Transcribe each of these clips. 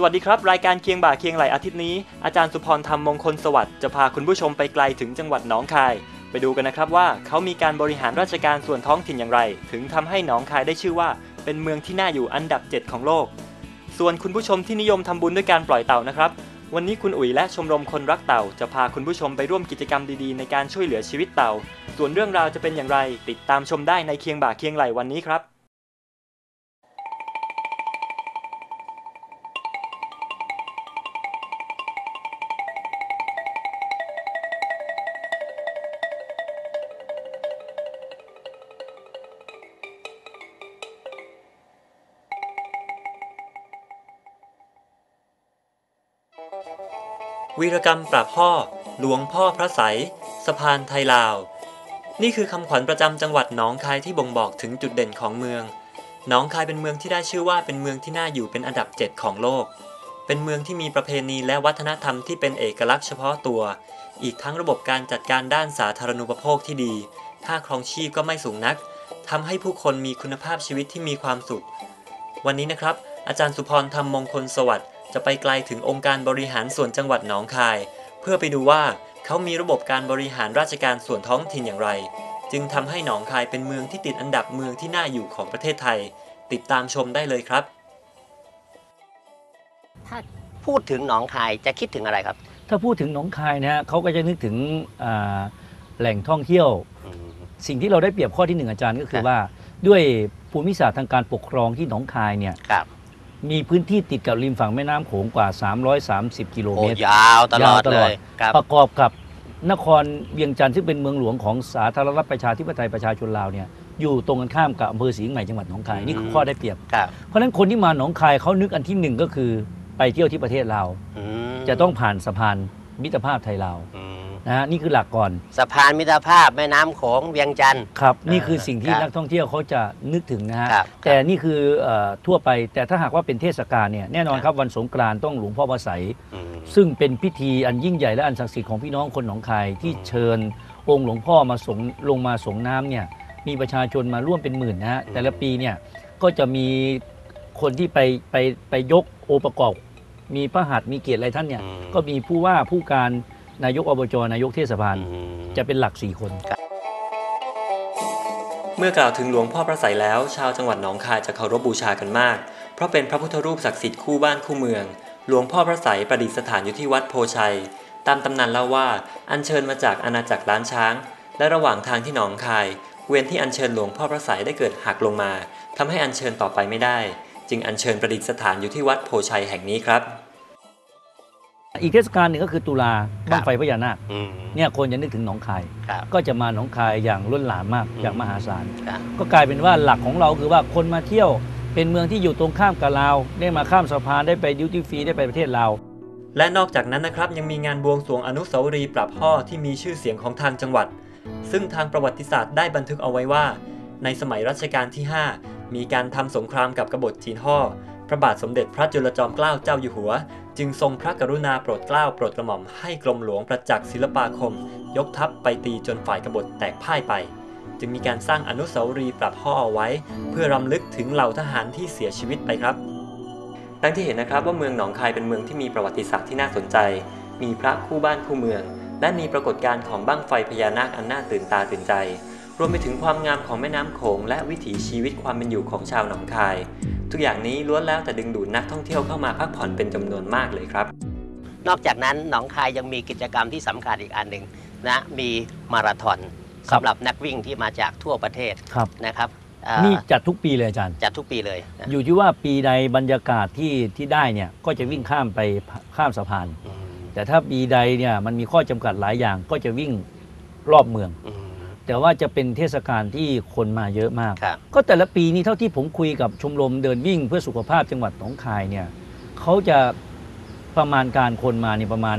สวัสดีครับ รายการเคียงบ่าเคียงไหลอาทิตย์นี้ อาจารย์สุพรธรรมมงคลสวัสดิ์จะพาคุณผู้ชมไปไกลถึงจังหวัดหนองคาย ไปดูกันนะครับว่าเขามีการบริหารราชการส่วนท้องถิ่นอย่างไร ถึงทำให้หนองคายได้ชื่อว่า เป็นเมืองที่น่าอยู่อันดับ 7 ของโลก ส่วนคุณผู้ชมที่นิยมทำบุญด้วยการปล่อยเต่านะครับวันนี้คุณอุ๋ยและชมรมคนรักเต่า จะพาคุณผู้ชมไปร่วมกิจกรรมดีๆ ในการช่วยเหลือชีวิตเต่า ส่วนเรื่องราวจะเป็นอย่างไร ติดตามชมได้ในเคียงบ่าเคียงไหลวันนี้ครับ วีรกรรมปราบพ่อ หลวงพ่อพระใสยสะพานไทยลาว นี่คือคำขวัญประจำจังหวัดหนองคายที่บ่งบอกถึงจุดเด่นของเมือง หนองคายเป็นเมืองที่ได้ชื่อว่าเป็นเมืองที่น่าอยู่เป็นอันดับ7ของโลก เป็นเมืองที่มีประเพณีและวัฒนธรรมที่เป็นเอกลักษณ์เฉพาะตัว อีกทั้งระบบการจัดการด้านสาธารณูปโภคที่ดี ค่าครองชีพก็ไม่สูงนักทำให้ผู้คนมีคุณภาพชีวิตที่มีความสุข วันนี้นะครับ อาจารย์สุพรธรรมมงคลสวัสดิ์ จะไปไกลถึงองค์การบริหารส่วนจังหวัดหนองคาย เพื่อไปดูว่าเขามีระบบการบริหารราชการส่วนท้องถิ่นอย่างไร จึงทำให้หนองคายเป็นเมืองที่ติดอันดับเมืองที่น่าอยู่ของประเทศไทย ติดตามชมได้เลยครับ ถ้าพูดถึงหนองคายจะคิดถึงอะไรครับ ถ้าพูดถึงหนองคายนะฮะเขาก็จะนึกถึงอ่าแหล่งท่องเที่ยวสิ่งที่เราได้เปรียบข้อที่หนึ่งอาจารย์ก็คืครัอบ ว่าด้วยภูมิศาสตร์ทางการปกครองที่หนองคายเนี่ย ครับ มีพื้นที่ติดกับริมฝั่งแม่น้ำโขงกว่า 330 กิโลโอ้เมตร ยาวตลอดยาวตเลลอด ยครับ ประกอบกับนครเวียงจันทร์ซึ่งเป็นเมืองหลวงของสาธารณรัฐประชาธิปไตยประชาชนลาวเนี่ยอยู่ตรงกันข้ามกับอำเภอศรีเชียงใหม่จังหวัดหนองคายนี่คือข้อได้เปรียบ ครับเพราะฉะนั้นคนที่มาหนองคายเขานึกอันที่หนึ่งก็คือไปเที่ยวที่ประเทศลาว อืมจะต้องผ่านสะพานมิตรภาพไทยลาว อืม นะฮะนี่คือหลักก่อนสะพานมิตรภาพแม่น้ำโขงเวียงจันทร์ ครับ นี่คือสิ่งที่ครับนักท่องเที่ยวเขาจะนึกถึงนะฮะครับแต่นี่คือเอ่อทั่วไปแต่ถ้าหากว่าเป็นเทศกาลเนี่ยแน่นอนครับครับวันสงกรานต์ต้องหลวงพ่อพระไสยอืม ซึ่งเป็นพิธีอันยิ่งใหญ่และอันศักดิ์สิทธิ์ของพี่น้องคนหนองคายที่อืมเชิญองค์หลวงพ่อมาสงลงมาสงน้ำเนี่ยมีประชาชนมาร่วมเป็นหมื่นนะฮะแต่ละปีเนี่ยก็จะมีคนที่ไปไปไปยกโอประกอบ มีพระหัตถ์มีเกียรติอะไรท่านเนี่ยอืม ก็มีผู้ว่าผู้การ นายกอบจนายกเทศบาลอืมจะเป็นหลักสี่คน เมื่อกล่าวถึงหลวงพ่อพระไสยแล้ว ชาวจังหวัดหนองคายจะเคารพบูชากันมาก เพราะเป็นพระพุทธรูปศักดิ์สิทธิ์คู่บ้านคู่เมือง หลวงพ่อพระไสยประดิษฐานอยู่ที่วัดโพชัย ตามตำนานเล่าว่า อัญเชิญมาจากอาณาจักรล้านช้าง และระหว่างทางที่หนองคาย เกวียนที่อัญเชิญหลวงพ่อพระไสยได้เกิดหักลงมาทำให้อัญเชิญต่อไปไม่ได้ จึงอัญเชิญประดิษฐานอยู่ที่วัดโพชัยแห่งนี้ครับ อีกเทศกาลหนึ่งก็คือตุลาบ้างไฟพญานาคอืมเนี่ยคนจะนึกถึงหนองคาย ครับ ก็จะมาหนองคายอย่างล้นหลามมากอืม อย่างมหาศาล ครับก็กลายเป็นว่าหลักของเราคือว่าคนมาเที่ยวเป็นเมืองที่อยู่ตรงข้ามกับลาวได้มาข้ามสะพานได้ไปดิวตี้ฟรีได้ไปประเทศลาว และนอกจากนั้นนะครับยังมีงานบวงสรวงอนุสาวรีย์ปรับพ่อที่มีชื่อเสียงของทางจังหวัด ซึ่งทางประวัติศาสตร์ได้บันทึกเอาไว้ว่า ในสมัยรัชกาลที่ 5 มีการทำสงครามกับกบฏจีนฮ่อ พระบาทสมเด็จพระจุลจอมเกล้าเจ้าอยู่หัว จึงทรงพระกรุณาโปรดเกล้าโปรดกระหม่อมให้กรมหลวงประจักษ์ศิลปาคม ยกทัพไปตีจนฝ่ายกบฏแตกพ่ายไป จึงมีการสร้างอนุสาวรีย์ปรับพ่อเอาไว้ เพื่อรำลึกถึงเหล่าทหารที่เสียชีวิตไปครับดังที่เห็นนะครับว่าเมืองหนองคายเป็นเมืองที่มีประวัติศาสตร์ที่น่าสนใจ มีพระคู่บ้านคู่เมือง และมีปรากฏการณ์ของบั้งไฟพญานาคอันน่าตื่นตาตื่นใจ รวมไปถึงความงามของแม่น้ำโขงและวิถีชีวิตความเป็นอยู่ของชาวหนองคาย ทุกอย่างนี้ล้วนแล้วแต่ดึงดูดนักท่องเที่ยวเข้ามาพักผ่อนเป็นจำนวนมากเลยครับ นอกจากนั้นหนองคายยังมีกิจกรรมที่สำคัญอีกอันหนึ่งนะมีมาราธอนครับสำหรับนักวิ่งที่มาจากทั่วประเทศครับนะครับเอ่อนี่จัดทุกปีเลยอาจารย์จัดทุกปีเลยนะอยู่ที่ว่าปีใดบรรยากาศที่ที่ได้เนี่ยก็จะวิ่งข้ามไปข้ามสะพานอืมแต่ถ้าปีใดเนี่ยมันมีข้อจำกัดหลายอย่างก็จะวิ่งรอบเมืองอืม แต่ว่าจะเป็นเทศกาลที่คนมาเยอะมาก ครับ ก็แต่ละปีนี้เท่าที่ผมคุยกับชมรมเดินวิ่งเพื่อสุขภาพจังหวัดหนองคายเนี่ยเขาจะประมาณการคนมาเนี่ยประมาณ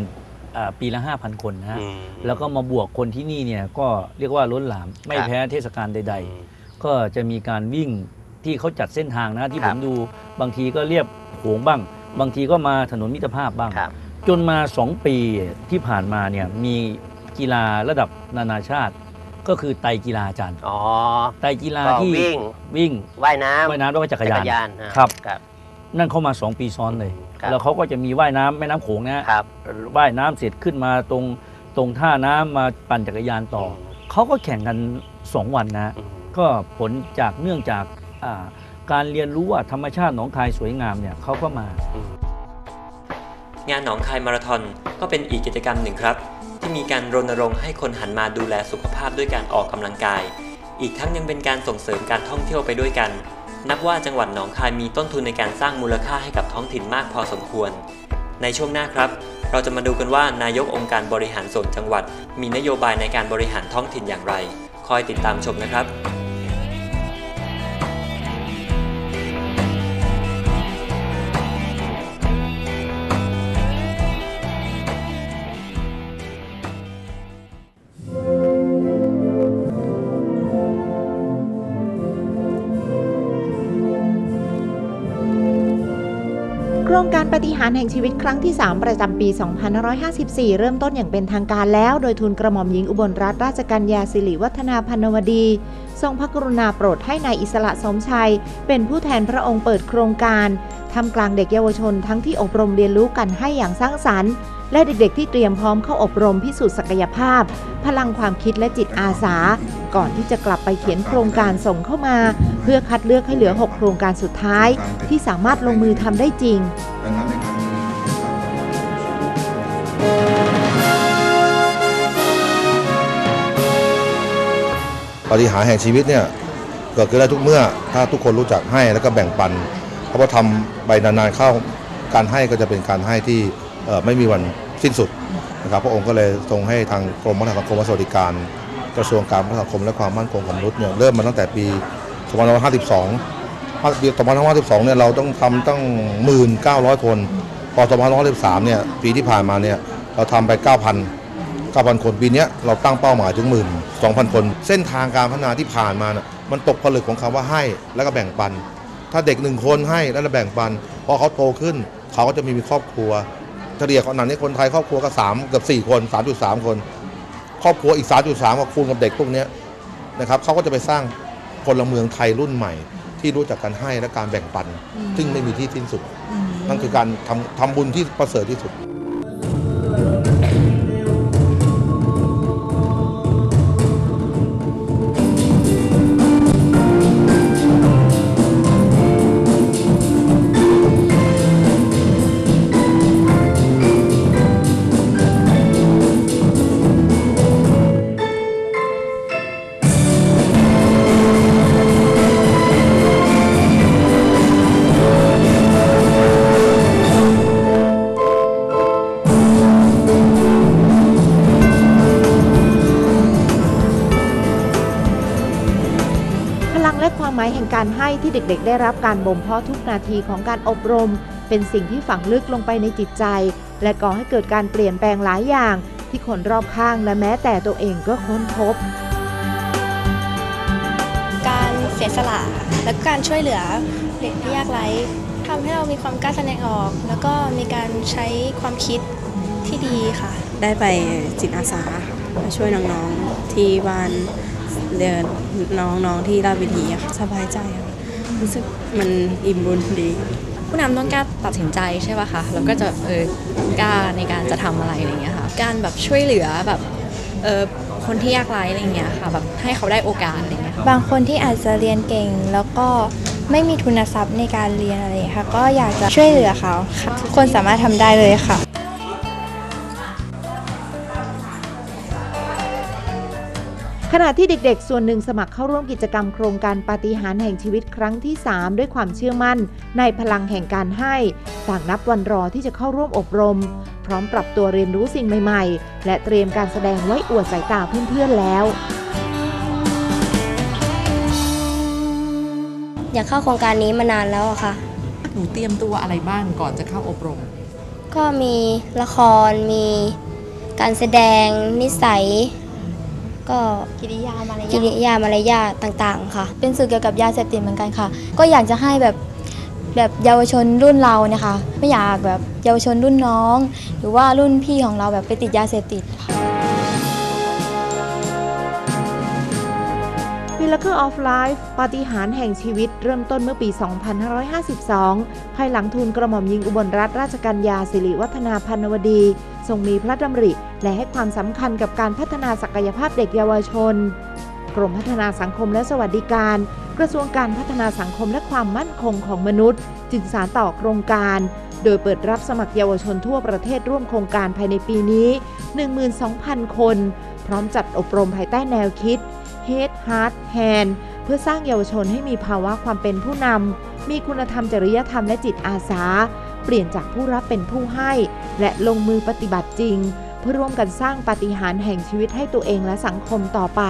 อ่าปีละ 5,000 คนนะฮะ อืม แล้วก็มาบวกคนที่นี่เนี่ยก็เรียกว่าล้นหลามไม่ครับ แพ้เทศกาลใด อืม ๆ ก็จะมีการวิ่งที่เขาจัดเส้นทางนะที่คผรับ มดู บางทีก็เรียบโขงบ้าง บางทีก็มาถนนมิตรภาพบ้าง ครับ จนมา 2 ปีที่ผ่านมาเนี่ยมีกีฬาระดับนานาชาติ ก็คือไตรกีฬาอาจารย์อ๋อไตรกีฬาก็ที่วิ่งวิ่งว่ายน้ำว่ายน้ำแล้วก็จักรยานนะครับครับนั่นเข้ามา 2 ปีซ้อนเลยครับแล้วเขาก็จะมีว่ายน้ำแม่น้ำโขงนะฮะครับว่ายน้ำเสร็จขึ้นมาตรงตรงท่าน้ำมาปั่นจักรยานต่ออเขาก็แข่งกัน 2 วันนะฮะอืมก็ผลจากเนื่องจากอ่าการเรียนรู้ว่าธรรมชาติหนองคายสวยงามเนี่ยเขาก็มา งานหนองคายมาราธอนก็เป็นอีกกิจกรรมหนึ่งครับ ที่มีการรณรงค์ให้คนหันมาดูแลสุขภาพด้วยการออกกำลังกาย อีกทั้งยังเป็นการส่งเสริมการท่องเที่ยวไปด้วยกัน นับว่าจังหวัดหนองคายมีต้นทุนในการสร้างมูลค่าให้กับท้องถิ่นมากพอสมควร ในช่วงหน้าครับ เราจะมาดูกันว่านายกองค์การบริหารส่วนจังหวัด มีนโยบายในการบริหารท้องถิ่นอย่างไร คอยติดตามชมนะครับ รงการปฏิหารแห่งชีวิตครั้งที่ 3 ประจำปี 2554 เริ่มต้นอย่างเป็นทางการแล้ว โดยทุนกระหม่อมหญิงอุบลรัตนราชกัญญาสิริวัฒนาพันวดี ทรงพระกรุณาโปรดให้นายอิสระสมชัย เป็นผู้แทนพระองค์เปิดโครงการทำกลางเด็กเยาวชนทั้งที่อบรมเรียนรู้กันให้อย่างสร้างสรรค์ และเด็กๆ ที่เตรียมพร้อมเข้าอบรมพิสูจน์ศักยภาพ พลังความคิดและจิตอาสา ก่อนที่จะกลับไปเขียนโครงการส่งเข้ามา พื่อคัดเลือกให้เหลือ 6 โครงการสุดท้าย ที่สามารถลงมือทำได้จริง ปฏิหารแห่งชีวิตเนี่ยเกิดขึ้นได้ทุกเมื่อถ้าทุกคนรู้จักให้แล้วก็แบ่งปัน เพราะว่าทำไปนานๆเข้าการให้ก็จะเป็นการให้ที่ไม่มีวันสิ้นสุดนะครับพระองค์ก็เลยทรงให้ทางกรมพัฒนาสังคมและสวัสดิการ กระทรวงการพัฒนาสังคมและความมั่นคงของมนุษย์เนี่ยเริ่มมาตั้งแต่ปี 2552ปี2552เนี่ยเราต้องทำตั้ง 1,900 คน พอ2553เนี่ยปีที่ผ่านมาเนี่ยเราทำไป 9,000 9,000 คนปีนี้เราตั้งเป้าหมายถึง12,000 คน เส้นทางการพัฒนาที่ผ่านมาน่ะมันตกผลึกของคำว่าให้แล้วก็แบ่งปัน ถ้าเด็กหนึ่งคนให้แล้วเราแบ่งปันพอเขาโตขึ้น เขาก็จะมีมีครอบครัวเฉลี่ยขนาดนี้คนไทยครอบครัวก็3เกือบ4 คน 3.3 คน ครอบครัวอีก 3.3ก็คูณกับเด็กพวกนี้นะครับเขาก็จะไปสร้าง พลเมืองไทยรุ่นใหม่ ที่รู้จักการให้และการแบ่งปัน ซึ่งไม่มีที่สิ้นสุด นั่นคือการทำทำบุญที่ประเสริฐที่สุด การให้ที่เด็กๆ ได้รับการบ่มเพาะทุกนาทีของการอบรม เป็นสิ่งที่ฝังลึกลงไปในจิตใจ และก่อให้เกิดการเปลี่ยนแปลงหลายอย่าง ที่คนรอบข้างและแม้แต่ตัวเองก็ค้นพบ การเสียสละและก็การช่วยเหลือเด็กที่ยากไร้ทำให้เรามีความกล้าแสดงออก แล้วก็มีการใช้ความคิดที่ดีค่ะ ได้ไปจิตอาสาค่ะมาช่วยน้องๆที่บ้าน เดินน้องๆที่ราชวิถีค่ะสบายใจค่ะรู้สึกมันอิ่มบุญดี ผู้นำต้องกล้าตัดสินใจใช่ป่ะคะแล้วก็จะเออกล้าในการจะทำอะไรอะไรเงี้ยค่ะการแบบช่วยเหลือแบบเออคนที่ยากไร้อะไรเงี้ยค่ะแบบให้เขาได้โอกาสอะไรเงี้ยบางคนที่อาจจะเรียนเก่งแล้วก็ไม่มีทุนทรัพย์ในการเรียนอะไรค่ะ ก็อยากจะช่วยเหลือเขาค่ะทุกคนสามารถทำได้เลยค่ะ ขณะที่เด็กๆ ส่วนหนึ่งสมัครเข้าร่วมกิจกรรมโครงการปาฏิหาริย์แห่งชีวิตครั้งที่ 3 ด้วยความเชื่อมั่น ในพลังแห่งการให้ต่างนับวันรอที่จะเข้าร่วมอบรม พร้อมปรับตัวเรียนรู้สิ่งใหม่ๆ และเตรียมการแสดงไว้อวดสายตาเพื่อนๆแล้วอยากเข้าโครงการนี้มานานแล้วอะค่ะ หนูเตรียมตัวอะไรบ้างก่อนจะเข้าอบรม ก็มีละคร มีการแสดง นิสัย ก็กิริยามารกิยาริทยามารยาทต่างๆ ค่ะ เป็นสื่อเกี่ยวกับยาเสพติดเหมือนกันค่ะ ก็อยากจะให้แบบแบบเยาวชนรุ่นเราเนี่ยค่ะไม่อยากแบบเยาวชนรุ่นน้อง หรือว่ารุ่นพี่ของเราแบบไปติดยาเสพติดค่ะ Miracle of Life ปาฏิหาริย์แห่งชีวิตเริ่มต้นเมื่อปี 2552 ภายหลังทูลกระหม่อมหญิงอุบลรัตนราชกัญญาสิริวัฒนาพันวดี ทรงมีพระดำริ และให้ความสำคัญกับการพัฒนาศักยภาพเด็กเยาวชน กรมพัฒนาสังคมและสวัสดิการ กระทรวงการพัฒนาสังคมและความมั่นคงของมนุษย์ จึงสารต่อโครงการ โดยเปิดรับสมัครเยาวชนทั่วประเทศร่วมโครงการภายในปีนี้ 12,000 คน พร้อมจัดอบรมภายใต้แนวคิด Head Heart Hand เพื่อสร้างเยาวชนให้มีภาวะความเป็นผู้นำมีคุณธรรมจริยธรรมและจิตอาสา เปลี่ยนจากผู้รับเป็นผู้ให้ และลงมือปฏิบัติจริง เพื่อร่วมกันสร้างปาฏิหาริย์แห่งชีวิตให้ตัวเองและสังคมต่อไป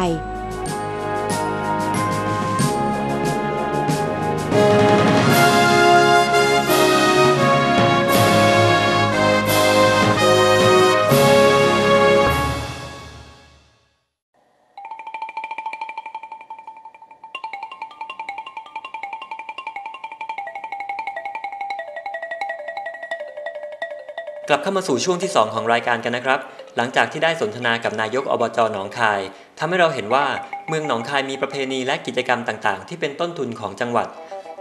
กลับเข้ามาสู่ช่วงที่ 2 ของรายการกันนะครับ หลังจากที่ได้สนทนากับนายกอบจหนองคายทำให้เราเห็นว่าเมืองหนองคายมีประเพณีและกิจกรรมต่างๆ ที่เป็นต้นทุนของจังหวัด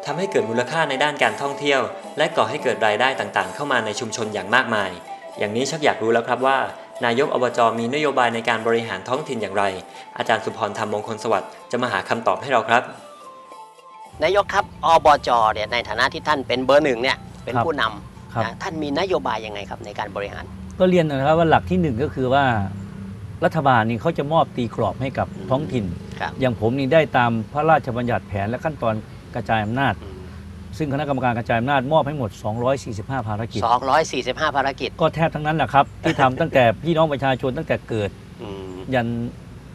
ทำให้เกิดมูลค่าในด้านการท่องเที่ยว และก่อให้เกิดรายได้ต่างๆ เข้ามาในชุมชนอย่างมากมาย อย่างนี้ชักอยากรู้แล้วครับว่า นายกอบจมีนโยบายในการบริหารท้องถิ่นอย่างไร อาจารย์สุพรธรรมมงคลสวัสดิ์จะมาหาคำตอบให้เราครับ นายกครับอบจเนี่ยในฐานะที่ท่านเป็นเบอร์หนึ่งเนี่ยเป็นผู้นครับำ นะท่านมีนโยบายยังไงครับในการบริหาร ก็เรียนนะครับว่าหลักที่หนึ่งก็คือว่ารัฐบาลนี่เขาจะมอบตีกรอบให้กับอืมท้องถิ่นครับอย่างผมนี่ได้ตามพระราชบัญญัติแผนและขั้นตอนกระจายอำนาจอืมซึ่งคณะกรรมการกระจายอำนาจมอบให้หมด 245 ภารกิจ 245 ภารกิจ ก็แทบทั้งนั้นแหละครับ ที่ทำตั้งแต่พี่น้องประชาชนตั้งแต่เกิดอืมยัน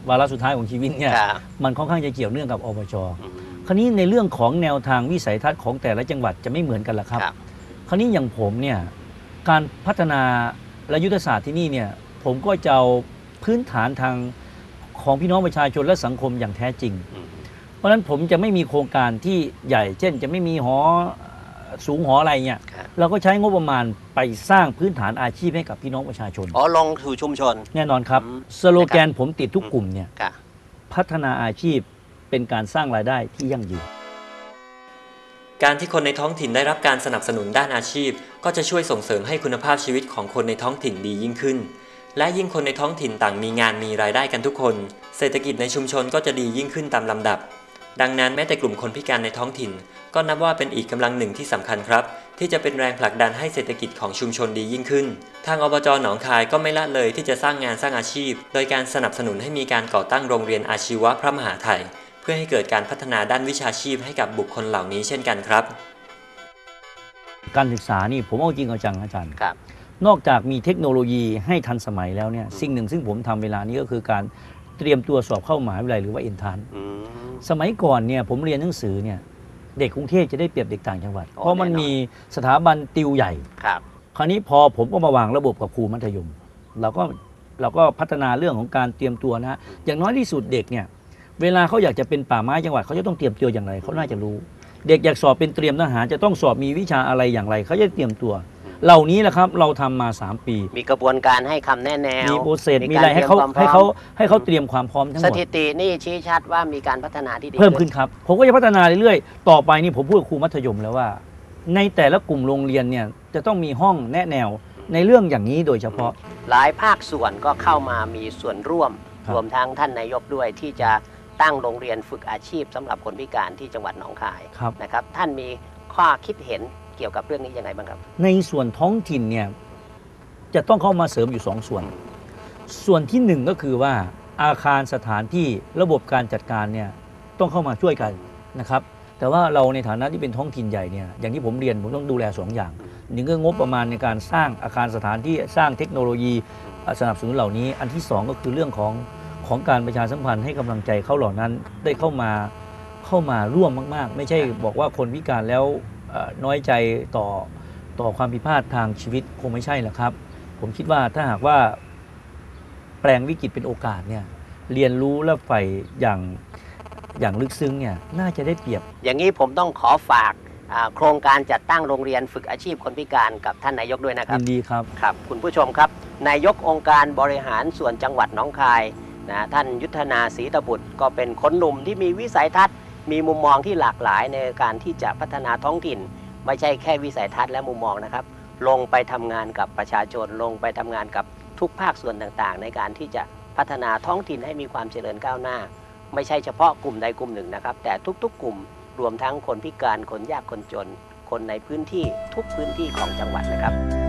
วาระสุดท้ายของชีวิตเนี่ยครับมันค่อนข้างจะเกี่ยวเนื่องกับอบจอืมคราวนี้ในเรื่องของแนวทางวิสัยทัศน์ของแต่ละจังหวัดจะไม่เหมือนกันละครับครับ คราวนี้อย่างผมเนี่ยการพัฒนาและยุทธศาสตร์ที่นี่เนี่ยผมก็จะเอาพื้นฐานทางของพี่น้องประชาชนและสังคมอย่างแท้จริงอืมเพราะฉะนั้นผมจะไม่มีโครงการที่ใหญ่ เช่น จะไม่มีหอสูงหออะไรเนี่ยครับเราก็ใช้งบประมาณไปสร้างพื้นฐานอาชีพให้กับพี่น้องประชาชน อ๋อ ลงสู่ชุมชน แน่นอนครับอืมสโลแกนผมติดทุกกลุ่มเนี่ยครับพัฒนาอาชีพเป็นการสร้างรายได้ที่ยั่งยืน การที่คนในท้องถิ่นได้รับการสนับสนุนด้านอาชีพ ก็จะช่วยส่งเสริมให้คุณภาพชีวิตของคนในท้องถิ่นดียิ่งขึ้น และยิ่งคนในท้องถิ่นต่างมีงานมีรายได้กันทุกคน เศรษฐกิจในชุมชนก็จะดียิ่งขึ้นตามลำดับ ดังนั้นแม้แต่กลุ่มคนพิการในท้องถิ่น ก็นับว่าเป็นอีกกำลังหนึ่งที่สำคัญครับ ที่จะเป็นแรงผลักดันให้เศรษฐกิจของชุมชนดียิ่งขึ้น ทางอบจหนองคายก็ไม่ละเลยที่จะสร้างงานสร้างอาชีพ โดยการสนับสนุนให้มีการก่อตั้งโรงเรียนอาชีวะพระมหาไทย พื่อให้เกิดการพัฒนาด้านวิชาชีพให้กับบุคคลเหล่านี้เช่นกันครับ การศึกษานี่ผมเอาจริงเอาจังอาจารย์ครับ นอกจากมีเทคโนโลยีให้ทันสมัยแล้วเนี่ยสิ่งหนึ่งซึ่งผมทำเวลานี้ก็คือการเตรียมตัวสอบเข้ามหาวิทยาลัยหรือว่าเอ็นทานอืมสมัยก่อนเนี่ยผมเรียนหนังสือเนี่ยเด็กกรุงเทพจะได้เปรียบเด็กต่างจังหวัดอ๋อเพราะมันแน่นอนมีสถาบันติวใหญ่ครับ คราวนี้พอผมก็มาวางระบบกับครูมัธยม เราก็เราก็พัฒนาเรื่องของการเตรียมตัวนะฮะอย่างน้อยที่สุดเด็กเนี่ย เวลาเขาอยากจะเป็นป่าไม้จังหวัดเขาจะต้องเตรียมตัวอย่างไรเขาน่าจะรู้ เด็กอยากสอบเป็นเตรียมทหารจะต้องสอบมีวิชาอะไรอย่างไรเขาจะเตรียมตัว เหล่านี้แหละครับเราทำมา 3 ปี มีกระบวนการให้คำแนะแนวมีโปรเซสมีมีอะไรการให้เขาเตรียมความพร้อมให้เขาให้เขาเตรียมความพร้อมทั้งหสมดถิตินี่ชี้ชัดว่ามีการพัฒนาที่ดีเพิ่มขึ้นครับ ผมก็จะพัฒนาเรื่อยๆต่อไปนี่ผมพูดกับครูมัธยมแล้วว่า ในแต่ละกลุ่มโรงเรียนเนี่ยจะต้องมีห้องแนะแนวในเรื่องอย่างนี้โดยเฉพาะ หลายภาคส่วนก็เข้ามามีส่วนร่วมครับรวมทั้งท่านนายกด้วยที่จะ ตั้งโรงเรียนฝึกอาชีพสำหรับคนพิการที่จังหวัดหนองคายครับนะครับ ท่านมีข้อคิดเห็นเกี่ยวกับเรื่องนี้ยังไงบ้างครับ ในส่วนท้องถิ่นเนี่ยจะต้องเข้ามาเสริมอยู่สองส่วน ส่วนที่หนึ่งก็คือว่าอาคารสถานที่ระบบการจัดการเนี่ยต้องเข้ามาช่วยกันนะครับ แต่ว่าเราในฐานะที่เป็นท้องถิ่นใหญ่เนี่ยอย่างที่ผมเรียนผมต้องดูแลสองอย่างหนึ่งก็งบประมาณในการสร้างอาคารสถานที่สร้างเทคโนโลยีเอ่อสนับสนุนเหล่านี้ อันที่สองก็คือเรื่องของ ของการประชาสัมพันธ์ให้กำลังใจเขาเหล่านั้นได้เข้ามาเข้ามาร่วมมาก ๆ ไม่ใช่บอกว่าคนพิการแล้วเอ่อน้อยใจต่อต่อความผิดพลาดทางชีวิตคงไม่ใช่หรอกครับ ผมคิดว่าถ้าหากว่าแปลงวิกฤตเป็นโอกาสเนี่ยเรียนรู้และใฝ่อย่างอย่างลึกซึ้งเนี่ยน่าจะได้เปรียบ อย่างนี้ผมต้องขอฝากอ่าโครงการจัดตั้งโรงเรียนฝึกอาชีพคนพิการกับท่านนายกด้วยนะครับยินดีครับครับ คุณผู้ชมครับ นายกองค์การบริหารส่วนจังหวัดหนองคาย นะท่านยุทธนาศรีตบุตรก็เป็นคนหนุ่มที่มีวิสัยทัศน์ มีมุมมองที่หลากหลายในการที่จะพัฒนาท้องถิ่น ไม่ใช่แค่วิสัยทัศน์และมุมมองนะครับ ลงไปทำงานกับประชาชนลงไปทำงานกับทุกภาคส่วนต่างๆ ในการที่จะพัฒนาท้องถิ่นให้มีความเจริญก้าวหน้า ไม่ใช่เฉพาะกลุ่มใดกลุ่มหนึ่งนะครับ แต่ทุกๆ กลุ่มรวมทั้งคนพิการคนยากคนจน คนในพื้นที่ทุกพื้นที่ของจังหวัดนะครับ